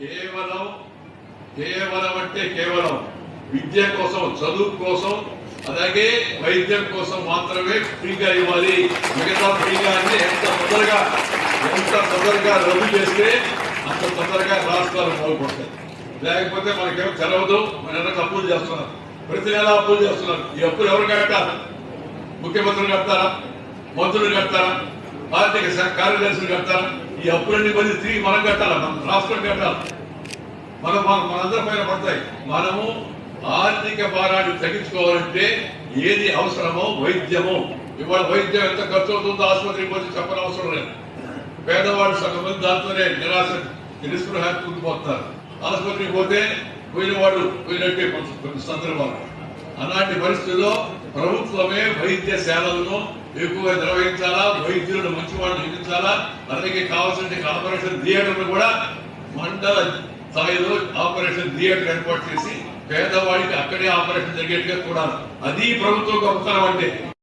కేవలం కేవలం అంటే కేవలం విద్య కోసం చదువు కోసం అలాగే వైద్యం కోసం మాత్రమే ఫ్రీగా ఇవ్వాలి. మిగతా ఫ్రీగా అంటే ఎంత తొందరగా ఎంత తొందరగా రద్దు చేస్తే అంత తొందరగా రాష్ట్రాలు బాగుపడతాయి. లేకపోతే మనకేమో తెలవదు మన అప్పులు చేస్తున్నారు. ప్రతి నెల అప్పులు చేస్తున్నారు. ఈ అప్పులు ఎవరు కట్టారు ముఖ్యమంత్రులు కడతారా? మంత్రులు కడతారా? ఆర్థిక కార్యదర్శులు కట్టాలి ఈ అప్పులన్నీ మళ్ళీ తిరిగి మనం కట్టాలి? మన రాష్ట్రం కట్టాలి? మనం మన మనందరి పైన పడతాయి. మనము ఆర్థిక భారాన్ని తగ్గించుకోవాలంటే ఏది అవసరమో వైద్యము. ఇవాళ వైద్యం ఎంత ఖర్చు అవుతుందో ఆసుపత్రికి పోతే చెప్పని అవసరం లేదు. పేదవాళ్ళు సగం మంది దాంతోనే నిరాశ నిస్పృహ కుంగిపోతున్నారు ఆసుపత్రికి పోతే పోయిన వాడు పోయినట్టే కొంచెం కొన్ని సందర్భాలు. అలాంటి పరిస్థితుల్లో ప్రభుత్వమే వైద్యశాలలను ఎక్కువగా నిర్వహించాలా? వైద్యులను మంచి వాళ్ళు నియమించాలా అలాగే కావాల్సిన ఆపరేషన్ థియేటర్లు కూడా మండల స్థాయిలో ఆపరేషన్ థియేటర్ ఏర్పాటు చేసి పేదవాడికి అక్కడే ఆపరేషన్ జరిగేట్టుగా కూడా అది ప్రభుత్వ గొప్పతనం అంటే.